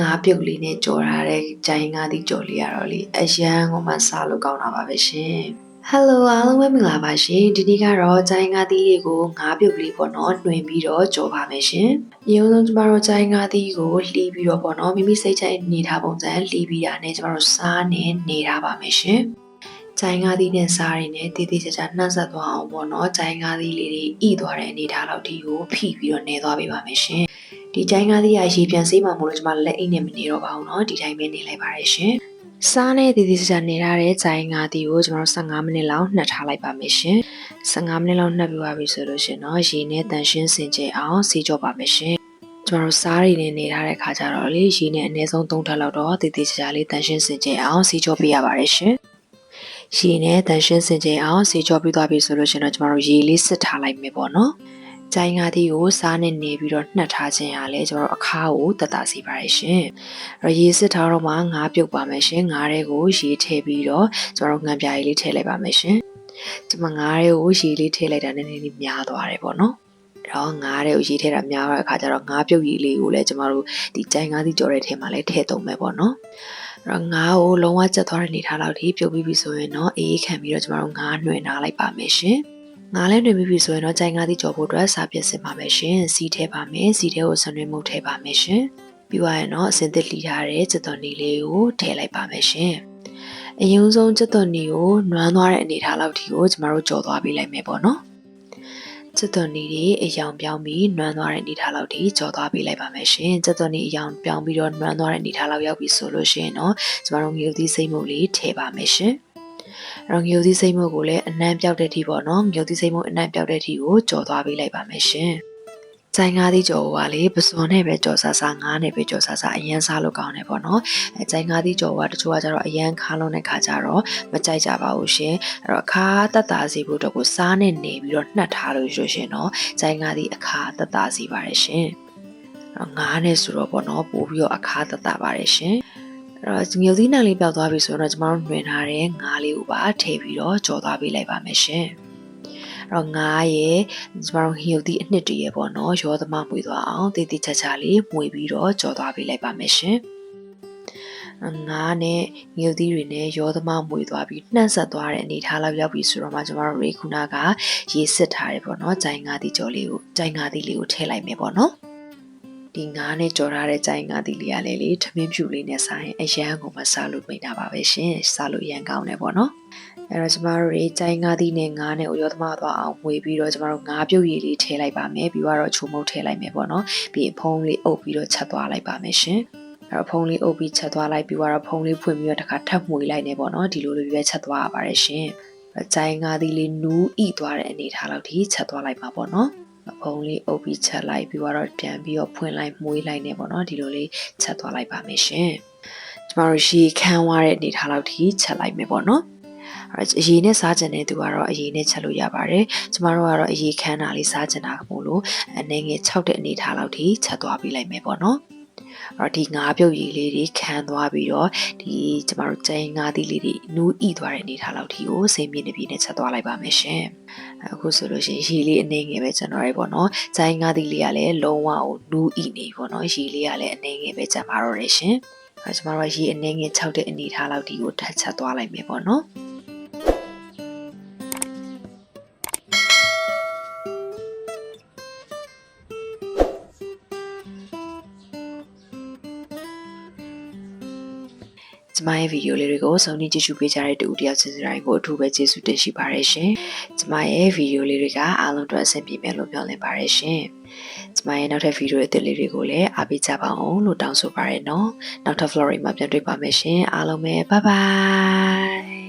ငါးပြုတ်လေးနဲ့ကြော်ထားတဲ့ဂျိုင်းငါးသီးကြော်လေးရတော့လေအရန်ကိုမှစားလို့ကောင်းတာပါပဲရှင်ဟယ်လိုအားလုံးပဲမင်္ဂလာပါရှင်ဒီနေ့ကတော့ဂျိုင်းငါးသီးလေးကိုငါးပြုတ်လေးပေါ့နော်တွင်ပြီးတော့ကြော်ပါမယ်ရှင်အရင်ဆုံးကျမတို့ဂျိုင်းငါးသီးကိုလှီးပြီးတော့ပေါ့နော်မိမိစိတ်ချိုက်နေထားပုံစံလှီးပြီးတာနဲ့ကျမတို့စားနေနေထားပါမယ်ရှင်ဂျိုင်းငါးသီးနဲ့စားရင်းနဲ့တည်တည်ချာချာနှက်ဆက်သွားအောင်ပေါ့နော်ဂျိုင်းငါးသီးလေးတွေဣသွားတဲ့အနေထားလောက်ဒီကိုဖိပြီးတော့နေသွားပေးပါမယ်ရှင် ဒီဂျိုင်းငါးသီးရရေပြန်စေးမှမို့လို့ကျမလက်အိတ်နဲ့မနေတော့ပါဘူးเนาะဒီတိုင်းပဲနေလိုက်ပါရရှင်စားနဲ့တည်တည်ချာချာနေရတဲ့ဂျိုင်းငါးသီးကိုကျမတို့15မိနစ်လောက်နှက်ထားလိုက်ပါမယ်ရှင်15မိနစ်လောက်နှက်ပြီးပါပြီဆိုလို့ရှင်เนาะရေနဲ့တန်ရှင်းစင်ကြယ်အောင်စေးကြောပါမယ်ရှင်ကျမတို့စားရည်နေနေထားတဲ့ခါကျတော့လေရေနဲ့အနည်းဆုံး3ထပ်လောက်တော့တည်တည်ချာချာလေးတန်ရှင်းစင်ကြယ်အောင်စေးကြောပေးရပါတယ်ရှင်ရေနဲ့တန်ရှင်းစင်ကြယ်အောင်စေးကြောပြီးသွားပြီဆိုလို့ရှင်တော့ကျမတို့ရေလေးစစ်ထားလိုက်မယ်ပေါ့နော်။ ဂျိုင်းငါးသီးကိုစားနဲ့နေပြီးတော့နှက်ထားခြင်းရလဲကျမတို့အခါကိုတတစီပါရရှင်။အဲ့ရေစစ်ထားတော့မှငါးပြုတ်ပါမယ်ရှင်။ငါးတွေကိုရေထည့်ပြီးတော့ကျမတို့ငံပြားလေးလေးထည့်လိုက်ပါမယ်ရှင်။ကျမငါးတွေကိုရေလေးထည့်လိုက်တာနည်းနည်းလေးများသွားတယ်ပေါ့နော်။တော့ငါးတွေကိုရေထည့်တာများတဲ့အခါကျတော့ငါးပြုတ်ကြီးလေးကိုလည်းကျမတို့ဒီဂျိုင်းငါးသီးကြော်တဲ့ထဲမှာလည်းထည့်သုံးမယ်ပေါ့နော်။အဲ့တော့ငါးကိုလုံးဝကျက်သွားတဲ့အနေထားလောက်ထိပြုတ်ပြီးပြီဆိုရင်တော့အေးခံပြီးတော့ကျမတို့ငါးနှွှဲနားလိုက်ပါမယ်ရှင်။ ငါးလဲတွင်ပြီးပြီဆိုရင်တော့ကြိုင်ငါးသီးကြော်ဖို့အတွက်စာပြည့်စင်ပါမယ်ရှင်။စီထဲပါမယ်။စီထဲကိုဆွနွေးမှုထည့်ပါမယ်ရှင်။ပြီးသွားရင်တော့အစင်သစ်လှီထားတဲ့စက်တော်နီလေးကိုထည့်လိုက်ပါမယ်ရှင်။အရင်ဆုံးစက်တော်နီကိုနွမ်းသွားတဲ့အနေထားလောက်ထိကိုကျမတို့ကြော်သွားပေးလိုက်မယ်ပေါ့နော်။စက်တော်နီတွေအယောင်ပြောင်းပြီးနွမ်းသွားတဲ့အနေထားလောက်ထိကြော်သွားပေးလိုက်ပါမယ်ရှင်။စက်တော်နီအယောင်ပြောင်းပြီးတော့နွမ်းသွားတဲ့အနေထားလောက်ရောက်ပြီဆိုလို့ရှိရင်တော့ကျမတို့ငြိုသီးစိမ့်မှုလေးထည့်ပါမယ်ရှင်။ အဲ့တော့ငြိုသီးစိမ့်မှုကိုလည်းအနံ့ပြောက်တဲ့ထိပေါ့နော်ငြိုသီးစိမ့်မှုအနံ့ပြောက်တဲ့ထိကိုကြော်သွားပေးလိုက်ပါမယ်ရှင်။ကြိုင်ငါးသီးကြော်ကလေပစွန်နဲ့ပဲကြော်ဆာဆာငါးနဲ့ပဲကြော်ဆာဆာအရန်စားလို့ကောင်းတယ်ပေါ့နော်။အဲကြိုင်ငါးသီးကြော်ကတချို့ကကြတော့အရန်ခါလုံးတဲ့ခါကျတော့မကြိုက်ကြပါဘူးရှင်။အဲ့တော့အခါတက်တာစီဖို့တော့ကိုစားနဲ့နေပြီးတော့နှက်ထားလို့ရှိရှင်တော့ကြိုင်ငါးသီးအခါတက်တာစီပါတယ်ရှင်။အဲ့တော့ငါးနဲ့ဆိုတော့ပေါ့နော်ပို့ပြီးတော့အခါတက်တာပါတယ်ရှင်။ အဲ့တော့ငြိုသီးနံလေးပြောက်သွားပြီဆိုတော့ကျမတို့နှွင်ထားတဲ့ငါးလေးကိုပါထည့်ပြီးတော့ကြော်သွားပေးလိုက်ပါမယ်ရှင်။အဲ့တော့ငါးရဲ့ကျမတို့ဟီယိုတီအနှစ်တည်းရဲ့ပေါ့နော်ရောသမမွေသွားအောင်တည်တည်ချာချာလေးမွေပြီးတော့ကြော်သွားပေးလိုက်ပါမယ်ရှင်ငါးနဲ့ငြိုသီးတွေနဲ့ရောသမမွေသွားပြီးနှံ့ဆက်သွားတဲ့အနေထားလောက်ရောက်ပြီဆိုတော့မှကျမတို့ရေခုနာကရေစစ်ထားတယ်ပေါ့နော်ဂျိုင်ငါးတီကြော်လေးကိုဂျိုင်ငါးတီလေးကိုထည့်လိုက်မယ်ပေါ့နော် ဒီငါးနဲ့ကြော်ထားတဲ့ကြိုင်ငါးတီလေးကလည်းလေထမင်းဖြူလေးနဲ့စားရင်အရန်ကိုမစားလို့မိတာပါပဲရှင်စားလို့ရန်ကောင်းတယ်ပေါ့နော်အဲ့တော့ကျမတို့တွေကြိုင်ငါးသီးနဲ့ငါးနဲ့ဥရောသမသွားအောင်ဝေပြီးတော့ကျမတို့ငါးပြုတ်ရည်လေးထည့်လိုက်ပါမယ်ပြီးတော့ချိုမုတ်ထည့်လိုက်မယ်ပေါ့နော်ပြီးရင်ဖုံးလေးအုပ်ပြီးတော့ချက်သွားလိုက်ပါမယ်ရှင်အဲ့တော့ဖုံးလေးအုပ်ပြီးချက်သွားလိုက်ပြီးတော့ဖုံးလေးဖွင့်ပြီးတော့တစ်ခါထပ်မှွေလိုက်နေပေါ့နော်ဒီလိုလိုပဲချက်သွားရပါတယ်ရှင်ကြိုင်ငါးသီးလေးနူးဣသွားတဲ့အနေထားလောက်ထိချက်သွားလိုက်ပါပေါ့နော် ဖုံးလေးအုပ်ပြီးချက်လိုက်ပြီးတော့ပြန်ပြီးတော့ဖွင့်လိုက်မှွေးလိုက်နေပေါ့နော်ဒီလိုလေးချက်သွားလိုက်ပါမယ်ရှင်ကျမတို့ရေခမ်းသွားတဲ့အနေထားလောက်ထိချက်လိုက်မယ်ပေါ့နော်အရေးနဲ့စားကြတဲ့သူကတော့အရေးနဲ့ချက်လို့ရပါတယ်ကျမတို့ကတော့အရေးခမ်းတာလေးစားကြတာမို့လို့အနေငယ်6တဲ့အနေထားလောက်ထိချက်သွားပေးလိုက်မယ်ပေါ့နော် အဲ့တော့ဒီငါးပြုတ်ရည်လေးတွေခံသွားပြီးတော့ဒီကျမတို့ကျင်းငါးသီးလေးတွေနူးဣသွားတဲ့အနေထားလောက်ထိကိုစိမ်ပြင်းနေပြင်းနဲ့ချက်သွားလိုက်ပါမယ်ရှင်အခုဆိုလို့ရှိရင်ရည်လေးအနေငယ်ပဲကျွန်တော်ရပေါ့နော်ကျင်းငါးသီးလေးကလည်းလုံးဝကိုနူးဣနေပေါ့နော်ရည်လေးကလည်းအနေငယ်ပဲကျန်ပါတော့တယ်ရှင်အဲကျမတို့ရေအနေငယ်6တဲ့အနေထားလောက်ဒီကိုထပ်ချက်သွားလိုက်မယ်ပေါ့နော် ကျမရဲ့ဗီဒီယိုလေးတွေကိုစုံနေကြည့်ရှုပေးကြတဲ့တူတယောက်ချင်းစီတိုင်းကိုအထူးပဲကျေးဇူးတင်ရှိပါတယ်ရှင်။ကျမရဲ့ဗီဒီယိုလေးတွေကအားလုံးအတွက်အဆင်ပြေမယ်လို့ပြောလင်ပါတယ်ရှင်။ကျမရဲ့နောက်ထပ်ဗီဒီယိုအသစ်လေးတွေကိုလည်းအားပေးကြပါအောင်လို့တောင်းဆိုပါရနော်။နောက်ထပ် Florida မှာပြန်တွေ့ပါမယ်ရှင်။အားလုံးပဲ bye bye